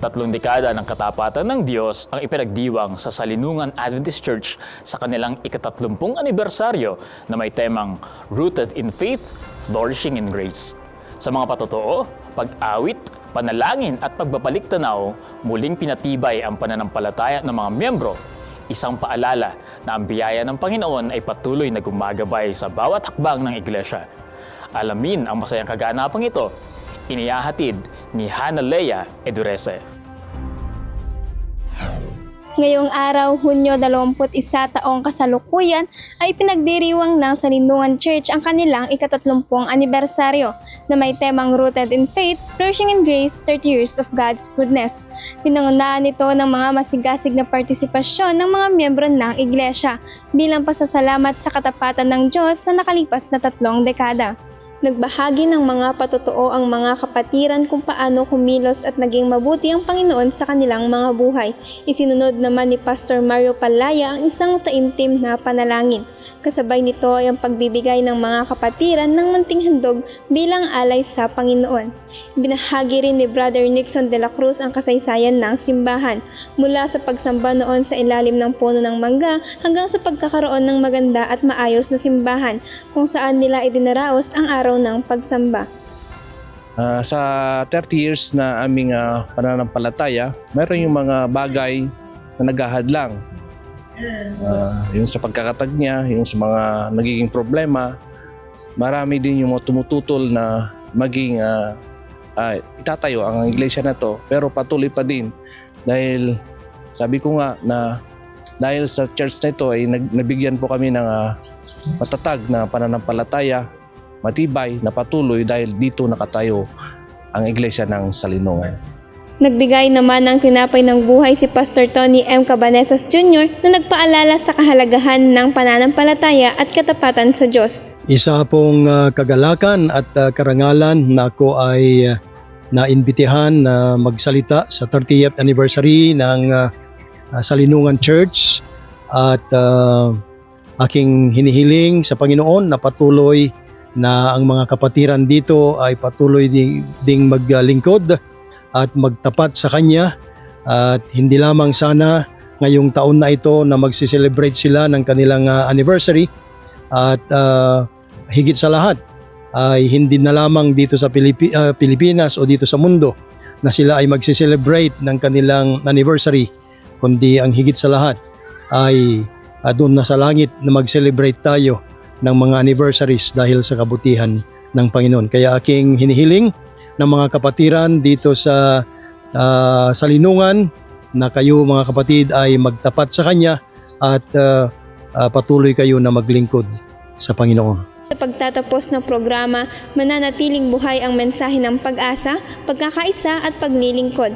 tatlong dekada ng katapatan ng Diyos ang ipinagdiwang sa Salinungan Adventist Church sa kanilang ikatatlumpung anibersaryo na may temang Rooted in Faith, Flourishing in Grace. Sa mga patotoo, pag-awit, panalangin at pagbabalik tanaw, muling pinatibay ang pananampalataya ng mga miyembro. Isang paalala na ang biyaya ng Panginoon ay patuloy na gumagabay sa bawat hakbang ng iglesia. Alamin ang masayang kaganapang ito, iniyahatid ni Hana Lea Edurese. Ngayong araw, Hunyo 21 taong kasalukuyan, ay pinagdiriwang ng Salindungan Church ang kanilang ikatatlumpong anibersaryo na may temang Rooted in Faith, Flourishing in Grace, 30 Years of God's Goodness. Pinangunahan ito ng mga masigasig na partisipasyon ng mga miyembro ng Iglesia bilang pasasalamat sa katapatan ng Diyos sa nakalipas na tatlong dekada. Nagbahagi ng mga patotoo ang mga kapatiran kung paano kumilos at naging mabuti ang Panginoon sa kanilang mga buhay. Isinunod naman ni Pastor Mario Palaya ang isang taimtim na panalangin. Kasabay nito ay ang pagbibigay ng mga kapatiran ng munting handog bilang alay sa Panginoon. Binahagi rin ni Brother Nixon de la Cruz ang kasaysayan ng simbahan mula sa pagsamba noon sa ilalim ng puno ng mangga hanggang sa pagkakaroon ng maganda at maayos na simbahan kung saan nila idinaraos ang araw ng pagsamba. Ah, sa 30 years na aming ah, pananampalataya, meron yung mga bagay na naghahadlang. Ah, yung sa pagkakatag niya, yung sa mga nagiging problema, marami din yung mga tumututol na maging ah, ah, itatayo ang iglesia na to. Pero patuloy pa din dahil sabi ko nga na dahil sa church na ito ay nabigyan po kami ng ah, matatag na pananampalataya matibay na patuloy dahil dito nakatayo ang iglesia ng Salinungan. Nagbigay naman ng tinapay ng buhay si Pastor Tony M. Cabanesas Jr. na nagpaalala sa kahalagahan ng pananampalataya at katapatan sa Diyos. Isa pong ah, kagalakan at ah, karangalan na ako ay ah, naimbitihan na magsalita sa 30th anniversary ng ah, Salinungan Church at ah, aking hinihiling sa Panginoon na patuloy na ang mga kapatiran dito ay patuloy ding, ding maglingkod at magtapat sa Kanya. At hindi lamang sana ngayong taon na ito na magsiselebrate sila ng kanilang ah, anniversary at ah, higit sa lahat ay hindi na lamang dito sa Pilipi- ah, Pilipinas o dito sa mundo na sila ay magsiselebrate ng kanilang anniversary kundi ang higit sa lahat ay ah, doon na sa langit na mag-celebrate tayo ng mga anniversaries dahil sa kabutihan ng Panginoon. Kaya aking hinihiling ng mga kapatiran dito sa ah, Salinungan na kayo mga kapatid ay magtapat sa Kanya at ah, ah, patuloy kayo na maglingkod sa Panginoon. Sa pagtatapos ng programa, mananatiling buhay ang mensahe ng pag-asa, pagkakaisa at paglilingkod.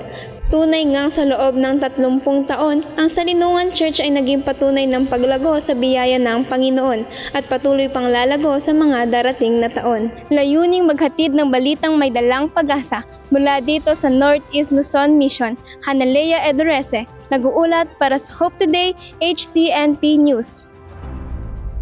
Tunay ngang sa loob ng 30 taon, ang Salinungan Church ay naging patunay ng paglago sa biyaya ng Panginoon at patuloy pang lalago sa mga darating na taon. Layuning maghatid ng balitang may dalang pag-asa mula dito sa Northeast Luzon Mission, Hanalea Edurese, nag-uulat para sa Hope Today HCNP News.